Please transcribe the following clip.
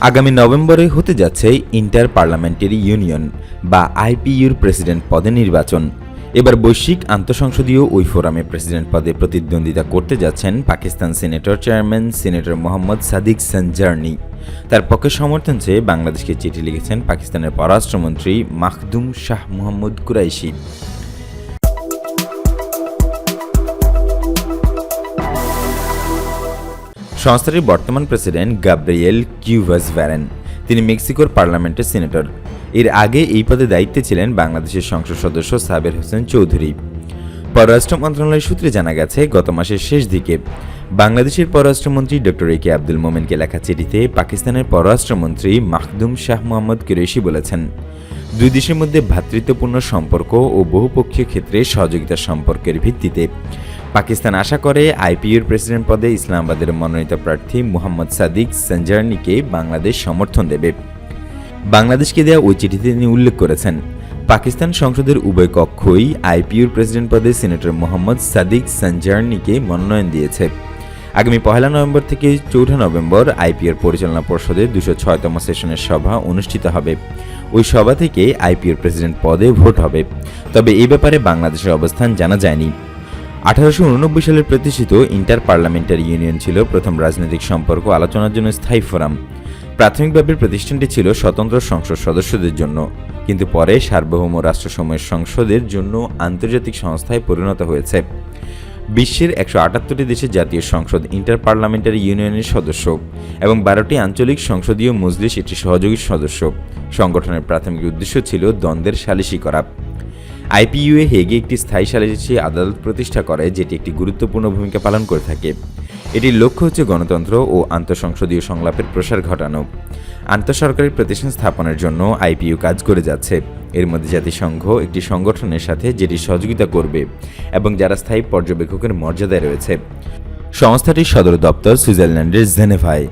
আগামী নভেম্বরে হতে যাচ্ছে ইন্টার পার্লামেন্টারি ইউনিয়ন বা আইপিইউর প্রেসিডেন্ট পদে নির্বাচন। এবার বৈশ্বিক আন্তঃসংসদীয় ওই ফোরামে প্রেসিডেন্ট পদে প্রতিদ্বন্দ্বিতা করতে যাচ্ছেন Pakistan senator chairman senator Muhammad Sadiq Sanjrani. তার পক্ষে সমর্থন চেয়ে বাংলাদেশকে চিঠি লিখেছেন পাকিস্তানের পররাষ্ট্রমন্ত্রী মাখদুম শাহ মোহাম্মদ কুরাইশি। সংস্থাটির বর্তমান প্রেসিডেন্ট গাব্রিয়েল কিউভাস ভ্যারেন তিনি মেক্সিকোর পার্লামেন্টের সিনেটর। এর আগে এই পদে দায়িত্বে ছিলেন বাংলাদেশের সংসদ সদস্য সাবের হোসেন চৌধুরী। পররাষ্ট্র মন্ত্রণালয় সূত্রে জানা গেছে, গত মাসের শেষ দিকে বাংলাদেশের পররাষ্ট্রমন্ত্রী ডক্টর এ কে আব্দুল মোমেনকে লেখা চিঠিতে পাকিস্তানের পররাষ্ট্রমন্ত্রী মাখদুম শাহ মোহাম্মদ কুরেশি বলেছেন, দুই দেশের মধ্যে ভ্রাতৃত্বপূর্ণ সম্পর্ক ও বহুপক্ষীয় ক্ষেত্রে সহযোগিতা সম্পর্কের ভিত্তিতে পাকিস্তান আশা করে আইপিইউর প্রেসিডেন্ট পদে ইসলামাবাদের মনোনীত প্রার্থী মুহাম্মদ সাদিক সঞ্জারনিকে বাংলাদেশ সমর্থন দেবে। বাংলাদেশকে দেওয়া ওই চিঠিতে তিনি উল্লেখ করেছেন, পাকিস্তান সংসদের উভয় কক্ষই আইপিইউর প্রেসিডেন্ট পদে সিনেটর মোহাম্মদ সাদিক সঞ্জারনিকে মনোনয়ন দিয়েছে। আগামী পহেলা নভেম্বর থেকে চৌঠা নভেম্বর আইপিএর পরিচালনা পর্ষদের দুশো ছয়তম সেশনের সভা অনুষ্ঠিত হবে। ওই সভা থেকে আইপিএর প্রেসিডেন্ট পদে ভোট হবে। তবে এই ব্যাপারে বাংলাদেশের অবস্থান জানা যায়নি। আঠারোশো সালের প্রতিষ্ঠিত ইন্টার পার্লামেন্টারি ইউনিয়ন ছিল প্রথম রাজনৈতিক সম্পর্ক আলোচনার জন্য স্থায়ী ফোরাম। প্রাথমিকভাবে প্রতিষ্ঠানটি ছিল স্বতন্ত্র সংসদ সদস্যদের জন্য। কিন্তু পরে সার্বভৌম রাষ্ট্রসমূহের সংসদের জন্য আন্তর্জাতিক সংস্থায় পরিণত হয়েছে। বিশ্বের একশো আটাত্তরটি দেশের জাতীয় সংসদ ইন্টার পার্লামেন্টারি ইউনিয়নের সদস্য এবং বারোটি আঞ্চলিক সংসদীয় মজলিস একটি সহযোগী সদস্য। সংগঠনের প্রাথমিক উদ্দেশ্য ছিল দ্বন্দ্বের সালিশি করা। আইপিইউএ হেগে একটি স্থায়ী সালিসি আদালত প্রতিষ্ঠা করে, যেটি একটি গুরুত্বপূর্ণ ভূমিকা পালন করে থাকে। এটির লক্ষ্য হচ্ছে গণতন্ত্র ও আন্তঃসংসদীয় সংলাপের প্রসার ঘটানো। আন্তঃসরকারি প্রতিষ্ঠান স্থাপনের জন্য আইপিইউ কাজ করে যাচ্ছে। এর মধ্যে জাতিসংঘ একটি সংগঠনের সাথে যেটি সহযোগিতা করবে এবং যারা স্থায়ী পর্যবেক্ষকের মর্যাদায় রয়েছে। সংস্থাটির সদর দপ্তর সুইজারল্যান্ডের জেনেভায়।